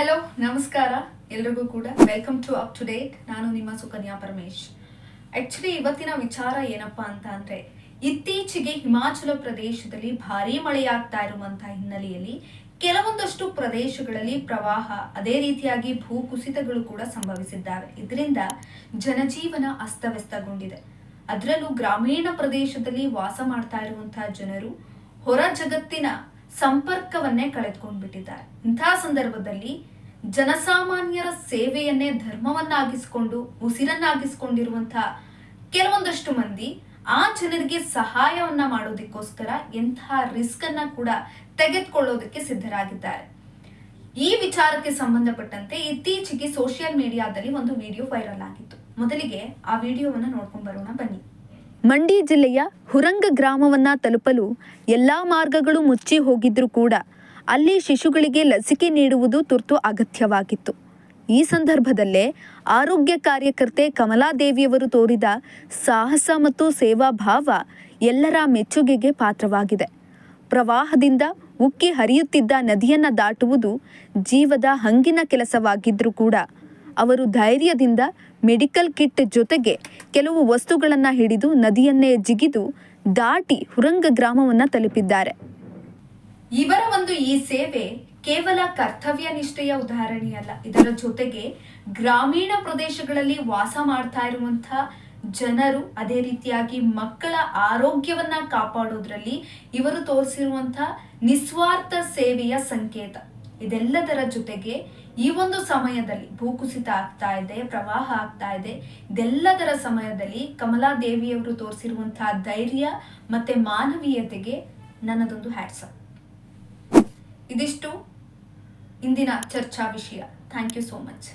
Hello ನಮಸ್ಕಾರ. ಎಲ್ರಿಗೂ ಕೂಡ welcome to up to date ನಾನು ನಿಮ್ಮ ಸುಕನ್ಯಾ ಪರಮೇಶ್. ಆಕ್ಚುಲಿ ಇವತ್ತಿನ ವಿಚಾರ ಏನಪ್ಪಾ ಅಂತ ಅಂದ್ರೆ, ಇತ್ತೀಚೆಗೆ ಹಿಮಾಚಲ ಪ್ರದೇಶದಲ್ಲಿ ಭಾರೀ ಮಳೆಯಾಗ್ತಾ ಇರುವಂತಹ ಹಿನ್ನೆಲೆಯಲ್ಲಿ ಕೆಲವೊಂದಷ್ಟು ಪ್ರದೇಶಗಳಲ್ಲಿ ಪ್ರವಾಹ, ಅದೇ ರೀತಿಯಾಗಿ ಭೂಕುಸಿತಗಳು ಕೂಡ ಸಂಭವಿಸಿದ್ದಾವೆ. ಇದರಿಂದ ಜನಜೀವನ ಅಸ್ತವ್ಯಸ್ತಗೊಂಡಿದೆ. ಅದರಲ್ಲೂ ಗ್ರಾಮೀಣ ಪ್ರದೇಶದಲ್ಲಿ ವಾಸ ಮಾಡ್ತಾ ಇರುವಂತಹ ಜನರು, ಹೊರ ಜಗತ್ತಿನ ಸಂಪರ್ಕವನ್ನೇ ಕಳೆದುಕೊಂಡ್ಬಿಟ್ಟಿದ್ದಾರೆ. ಇಂತಹ ಸಂದರ್ಭದಲ್ಲಿ ಜನಸಾಮಾನ್ಯರ ಸೇವೆಯನ್ನೇ ಧರ್ಮವನ್ನಾಗಿಸಿಕೊಂಡು ಉಸಿರನ್ನಾಗಿಸಿಕೊಂಡಿರುವಂತಹ ಕೆಲವೊಂದಷ್ಟು ಮಂದಿ ಆ ಜನರಿಗೆ ಸಹಾಯವನ್ನ ಮಾಡೋದಕ್ಕೋಸ್ಕರ ಎಂತಹ ರಿಸ್ಕ್ ಅನ್ನ ಕೂಡ ತೆಗೆದುಕೊಳ್ಳೋದಕ್ಕೆ ಸಿದ್ಧರಾಗಿದ್ದಾರೆ. ಈ ವಿಚಾರಕ್ಕೆ ಸಂಬಂಧಪಟ್ಟಂತೆ ಇತ್ತೀಚೆಗೆ ಸೋಷಿಯಲ್ ಮೀಡಿಯಾದಲ್ಲಿ ಒಂದು ವಿಡಿಯೋ ವೈರಲ್ ಆಗಿತ್ತು. ಮೊದಲಿಗೆ ಆ ವಿಡಿಯೋವನ್ನು ನೋಡ್ಕೊಂಡ್ ಬರೋಣ ಬನ್ನಿ. ಮಂಡಿ ಜಿಲ್ಲೆಯ ಹುರಂಗ ಗ್ರಾಮವನ್ನ ತಲುಪಲು ಎಲ್ಲಾ ಮಾರ್ಗಗಳು ಮುಚ್ಚಿ ಹೋಗಿದ್ರೂ ಕೂಡ ಅಲ್ಲಿ ಶಿಶುಗಳಿಗೆ ಲಸಿಕೆ ನೀಡುವುದು ತುರ್ತು ಅಗತ್ಯವಾಗಿತ್ತು. ಈ ಸಂದರ್ಭದಲ್ಲೇ ಆರೋಗ್ಯ ಕಾರ್ಯಕರ್ತೆ ಕಮಲಾದೇವಿಯವರು ತೋರಿದ ಸಾಹಸ ಮತ್ತು ಸೇವಾ ಭಾವ ಎಲ್ಲರ ಮೆಚ್ಚುಗೆಗೆ ಪಾತ್ರವಾಗಿದೆ. ಪ್ರವಾಹದಿಂದ ಉಕ್ಕಿ ಹರಿಯುತ್ತಿದ್ದ ನದಿಯನ್ನ ದಾಟುವುದು ಜೀವದ ಹಂಗಿನ ಕೆಲಸವಾಗಿದ್ರೂ ಕೂಡ ಅವರು ಧೈರ್ಯದಿಂದ ಮೆಡಿಕಲ್ ಕಿಟ್ ಜೊತೆಗೆ ಕೆಲವು ವಸ್ತುಗಳನ್ನ ಹಿಡಿದು ನದಿಯನ್ನೇ ಜಿಗಿದು ದಾಟಿ ಹುರಂಗ ಗ್ರಾಮವನ್ನ ತಲುಪಿದ್ದಾರೆ. ಇವರ ಒಂದು ಈ ಸೇವೆ ಕೇವಲ ಕರ್ತವ್ಯ ನಿಷ್ಠೆಯ ಉದಾಹರಣೆಯಲ್ಲ ಇದರ ಜೊತೆಗೆ ಗ್ರಾಮೀಣ ಪ್ರದೇಶಗಳಲ್ಲಿ ವಾಸ ಮಾಡ್ತಾ ಇರುವಂತಹ ಜನರು ಅದೇ ರೀತಿಯಾಗಿ ಮಕ್ಕಳ ಆರೋಗ್ಯವನ್ನ ಕಾಪಾಡೋದ್ರಲ್ಲಿ ಇವರು ತೋರಿಸಿರುವಂತಹ ನಿಸ್ವಾರ್ಥ ಸೇವೆಯ ಸಂಕೇತ. ಇದೆಲ್ಲದರ ಜೊತೆಗೆ ಈ ಒಂದು ಸಮಯದಲ್ಲಿ ಭೂಕುಸಿತ ಆಗ್ತಾ ಇದೆ, ಪ್ರವಾಹ ಆಗ್ತಾ ಇದೆ. ಇದೆಲ್ಲದರ ಸಮಯದಲ್ಲಿ ಕಮಲಾ ದೇವಿಯವರು ತೋರಿಸಿರುವಂತಹ ಧೈರ್ಯ ಮತ್ತೆ ಮಾನವೀಯತೆಗೆ ನನ್ನದೊಂದು ಹ್ಯಾಟ್ಸಪ್ ಇದಿಷ್ಟು ಇಂದಿನ ಚರ್ಚಾ ವಿಷಯ. Thank you so much